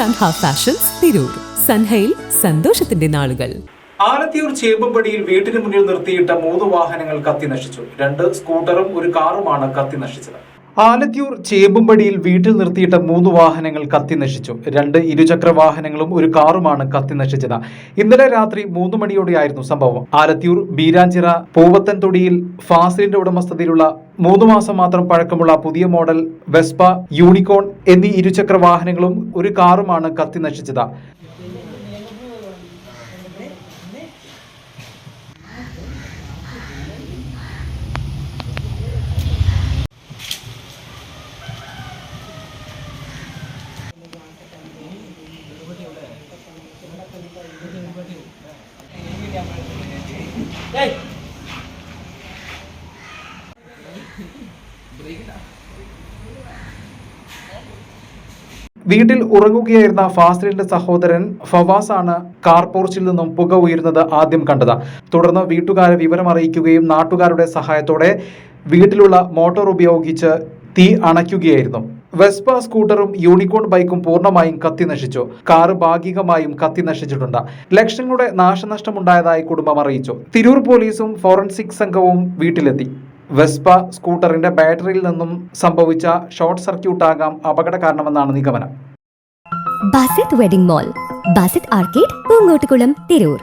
Sanha fashions Tirur സൻഹയിൽ സന്തോഷത്തിന്റെ നാളുകൾ ആലത്തിയൂർ ചേമ്പമ്പടിയിൽ വീട്ടിന് മുന്നിൽ നിർത്തിയിട്ട മൂന്ന് വാഹനങ്ങൾ കത്തി നശിച്ചു. രണ്ട് സ്കൂട്ടറും ഒരു കാറുമാണ് കത്തി നശിച്ചത്. ആലത്തിയൂർ ചേമ്പുംപടിയിൽ വീട്ടിൽ നിർത്തിയിട്ട മൂന്ന് വാഹനങ്ങൾ കത്തിനശിച്ചു. രണ്ട് ഇരുചക്ര വാഹനങ്ങളും ഒരു കാറുമാണ് കത്തിനശിച്ചത്. ഇന്നലെ രാത്രി മൂന്ന് മണിയോടെയായിരുന്നു സംഭവം. ആലത്തിയൂർ ബീരാഞ്ചിറ പൂവത്തൻ തൊടിയിൽ ഫാസിലിന്റെ ഉടമസ്ഥതയിലുള്ള മൂന്ന് മാസം മാത്രം പഴക്കമുള്ള പുതിയ മോഡൽ വെസ്പ യൂണിക്കോൺ എന്നീ ഇരുചക്ര വാഹനങ്ങളും ഒരു കാറുമാണ് കത്തി വീട്ടിൽ ഉറങ്ങുകയായിരുന്ന ഫാസിലിന്റെ സഹോദരൻ ഫവാസ് ആണ് കാർ പോർച്ചിൽ നിന്നും പുക ഉയരുന്നത് ആദ്യം കണ്ടത്. തുടർന്ന് വീട്ടുകാരെ വിവരം അറിയിക്കുകയും നാട്ടുകാരുടെ സഹായത്തോടെ വീട്ടിലുള്ള മോട്ടോർ ഉപയോഗിച്ച് തീ അണയ്ക്കുകയായിരുന്നു. വെസ്പ സ്കൂട്ടറും യൂണിക്കോൺ ബൈക്കും പൂർണമായും കത്തി നശിച്ചു കാറ് ഭാഗികമായും കത്തി നശിച്ചിട്ടുണ്ട് ലക്ഷങ്ങളുടെ നാശനഷ്ടമുണ്ടായതായി കുടുംബം അറിയിച്ചു. തിരൂർ പോലീസും ഫോറൻസിക് സംഘവും വീട്ടിലെത്തി. വെസ്പ സ്കൂട്ടറിന്റെ ബാറ്ററിയിൽ നിന്നും സംഭവിച്ച ഷോർട്ട് സർക്യൂട്ട് ആകാം അപകട കാരണമെന്നാണ് നിഗമനം. Basith wedding mall. Basith arcade Poongottukulam Tirur.